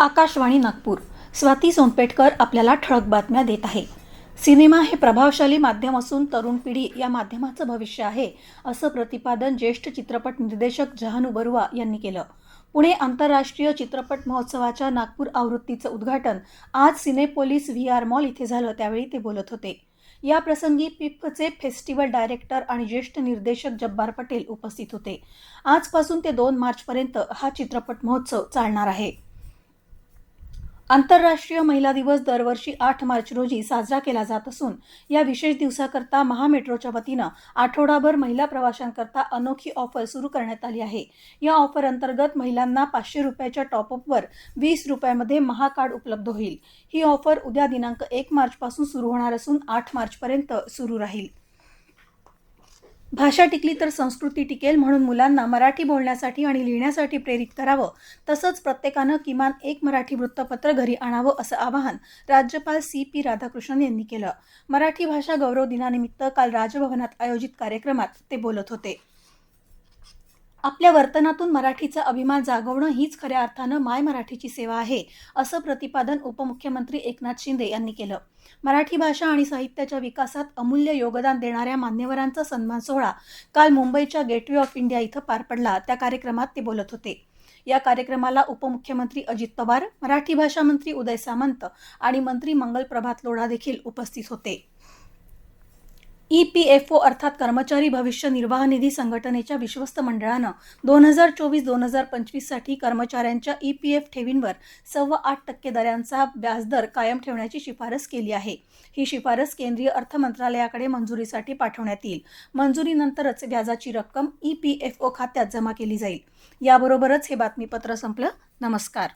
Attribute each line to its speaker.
Speaker 1: आकाशवाणी नागपूर. स्वाती सोनपेटकर आपल्याला ठळक बातम्या देत आहे. सिनेमा हे प्रभावशाली माध्यम असून तरुण पिढी या माध्यमाचं भविष्य आहे असं प्रतिपादन ज्येष्ठ चित्रपट निर्देशक जहानू बरुआ यांनी केलं. पुणे आंतरराष्ट्रीय चित्रपट महोत्सवाच्या नागपूर आवृत्तीचं उद्घाटन आज सिनेपोलिस व्ही आर मॉल इथे झालं त्यावेळी ते बोलत होते. या प्रसंगी पिफचे फेस्टिवल डायरेक्टर आणि ज्येष्ठ निर्देशक जब्बार पटेल उपस्थित होते. आजपासून ते दोन मार्चपर्यंत हा चित्रपट महोत्सव चालणार आहे. आंतरराष्ट्रीय महिला दिवस दरवर्षी आठ मार्च रोजी साजरा केला जात असून या विशेष दिवसाकरता महामेट्रोच्या वतीनं आठवडाभर महिला प्रवाशांकरता अनोखी ऑफर सुरू करण्यात आली आहे. या ऑफर अंतर्गत महिलांना पाचशे रुपयाच्या टॉपअपवर वीस रुपयामध्ये महाकार्ड उपलब्ध होईल. ही ऑफर उद्या दिनांक एक मार्चपासून सुरू होणार असून आठ मार्चपर्यंत सुरू राहील. भाषा टिकली तर संस्कृती टिकेल म्हणून मुलांना मराठी बोलण्यासाठी आणि लिहिण्यासाठी प्रेरित करावं. तसंच प्रत्येकानं किमान एक मराठी वृत्तपत्र घरी आणावं असं आवाहन राज्यपाल सी पी राधाकृष्णन यांनी केलं. मराठी भाषा गौरव दिनानिमित्त काल राजभवनात आयोजित कार्यक्रमात ते बोलत होते. आपल्या वर्तनातून मराठीचा अभिमान जागवणं हीच खऱ्या अर्थानं माय मराठीची सेवा आहे असं प्रतिपादन उपमुख्यमंत्री एकनाथ शिंदे यांनी केलं. मराठी भाषा आणि साहित्याच्या विकासात अमूल्य योगदान देणाऱ्या मान्यवरांचा सन्मान सोहळा काल मुंबईच्या गेटवे ऑफ इंडिया इथं पार पडला. त्या कार्यक्रमात ते बोलत होते. या कार्यक्रमाला उपमुख्यमंत्री अजित पवार मराठी भाषा मंत्री उदय सामंत आणि मंत्री मंगल प्रभात लोढा देखील उपस्थित होते. ई पी एफ ओ अर्थात कर्मचारी भविष्य निर्वाह निधी संघटनेच्या विश्वस्त मंडळानं दोन हजार चोवीस दोन हजार पंचवीससाठी कर्मचाऱ्यांच्या ई पी एफ ठेवींवर सव्वा आठ टक्के दरांचा व्याजदर कायम ठेवण्याची शिफारस केली आहे. ही शिफारस केंद्रीय अर्थ मंत्रालयाकडे मंजुरीसाठी पाठवण्यात येईल. मंजुरीनंतरच व्याजाची रक्कम ई पी एफ ओ खात्यात जमा केली जाईल. याबरोबरच हे बातमीपत्र संपलं. नमस्कार.